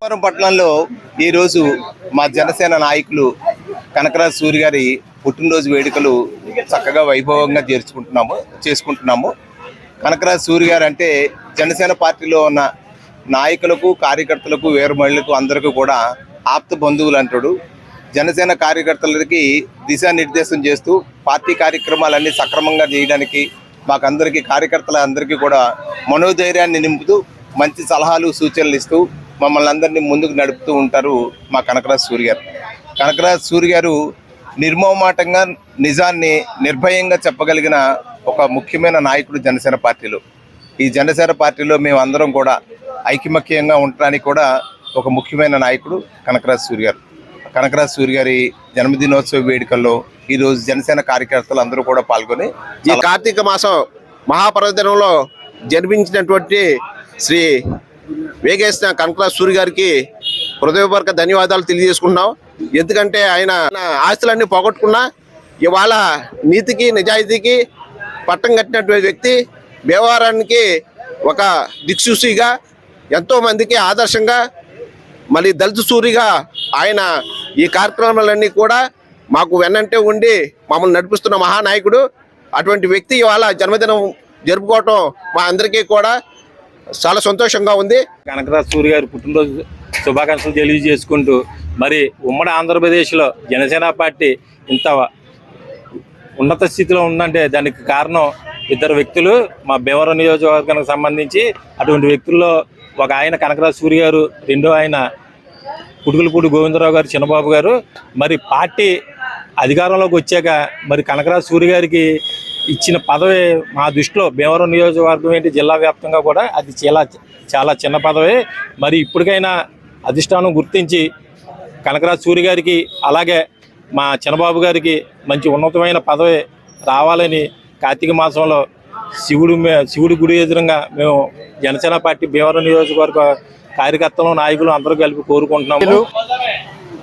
జాతకు పట్టణంలో ఈరోజు మా జనసేన నాయకులు కనకరాజ్ సూర్య గారి పుట్టినరోజు వేడుకలు చక్కగా వైభవంగా చేర్చుకుంటున్నాము చేసుకుంటున్నాము. కనకరాజ్ సూర్య గారు అంటే జనసేన పార్టీలో ఉన్న నాయకులకు కార్యకర్తలకు వేరు మహిళలకు అందరికీ కూడా ఆప్త బంధువులు అంటాడు. జనసేన కార్యకర్తలకి దిశానిర్దేశం చేస్తూ పార్టీ కార్యక్రమాలన్నీ సక్రమంగా చేయడానికి మాకందరికీ కార్యకర్తల అందరికీ కూడా మనోధైర్యాన్ని నింపుతూ మంచి సలహాలు సూచనలు ఇస్తూ మమ్మల్ని అందరినీ ముందుకు నడుపుతూ ఉంటారు మా కనకరాజ్ సూర్య గారు. కనకరాజ్ సూర్య గారు నిర్మోమాటంగా నిజాన్ని నిర్భయంగా చెప్పగలిగిన ఒక ముఖ్యమైన నాయకుడు జనసేన పార్టీలో. ఈ జనసేన పార్టీలో మేము అందరం కూడా ఐకమత్యంగా ఉండడానికి కూడా ఒక ముఖ్యమైన నాయకుడు కనకరాజ్ సూర్య గారు. కనకరాజ్ సూర్య గారి జన్మదినోత్సవ వేడుకల్లో ఈరోజు జనసేన కార్యకర్తలు అందరూ కూడా పాల్గొని ఈ కార్తీక మాసం మహాపర్వదినంలో జన్మించినటువంటి శ్రీ వేగేసిన కనకరాజ్ సూరి గారికి హృదయపూర్వక ధన్యవాదాలు తెలియజేసుకుంటున్నాం. ఎందుకంటే ఆయన ఆస్తులన్నీ పోగొట్టుకున్నా ఇవాళ నీతికి నిజాయితీకి పట్టం కట్టినటువంటి వ్యక్తి వ్యవహారానికి ఒక దిక్సూసిగా ఎంతో మందికి ఆదర్శంగా మళ్ళీ దళిత సూరిగా ఆయన ఈ కార్యక్రమాలన్నీ కూడా మాకు వెన్నంటే ఉండి మమ్మల్ని నడిపిస్తున్న మహానాయకుడు అటువంటి వ్యక్తి ఇవాళ జన్మదినం జరుపుకోవటం మా అందరికీ కూడా చాలా సంతోషంగా ఉంది. కనకరాజ్ సూర్య గారి పుట్టినరోజు శుభాకాంక్షలు తెలియజేసుకుంటూ మరి ఉమ్మడి ఆంధ్రప్రదేశ్లో జనసేన పార్టీ ఇంత ఉన్నత స్థితిలో ఉందంటే దానికి కారణం ఇద్దరు వ్యక్తులు మా భీమవరం నియోజకవర్గానికి సంబంధించి అటువంటి వ్యక్తుల్లో ఒక ఆయన కనకరాజ్ సూరి గారు రెండో ఆయన కుడుకులపూడి గోవిందరావు గారు చిన్నబాబు గారు. మరి పార్టీ అధికారంలోకి వచ్చాక మరి కనకరాజ్ సూర్య గారికి ఇచ్చిన పదవి మా దృష్టిలో భీమవరం నియోజకవర్గం ఏంటి జిల్లా వ్యాప్తంగా కూడా అది చాలా చాలా చిన్న పదవి. మరి ఇప్పటికైనా అధిష్టానం గుర్తించి కనకరాజ్ సూర్య గారికి అలాగే మా చిన్నబాబు గారికి మంచి ఉన్నతమైన పదవి రావాలని కార్తీక మాసంలో శివుడు శివుడి గుడి ఎదురుగా మేము జనసేన పార్టీ భీమవరం నియోజకవర్గ కార్యకర్తలు నాయకులు అందరూ కలిపి కోరుకుంటున్నాము.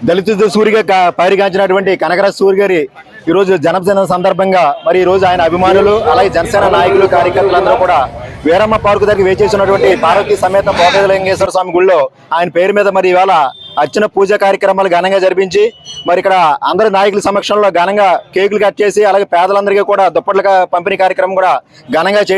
దళిత సూరిగా పరిగాంచినటువంటి కనకరాజ్ సూరి గారి ఈ రోజు జనసేన సందర్భంగా మరి ఈ రోజు ఆయన అభిమానులు అలాగే జనసేన నాయకులు కార్యకర్తలందరూ కూడా వీరమ్మ పార్కు దగ్గర వేచేసినటువంటి పార్వతీ సమేత పోతలింగేశ్వర స్వామి గుళ్ళో ఆయన పేరు మీద మరి ఇవాళ అర్చన పూజ కార్యక్రమాలు ఘనంగా జరిపించి మరి ఇక్కడ అందరి నాయకుల సమక్షంలో ఘనంగా కేకులు కట్ చేసి అలాగే పేదలందరికీ కూడా దుప్పట్ల పంపిణీ కార్యక్రమం కూడా ఘనంగా చే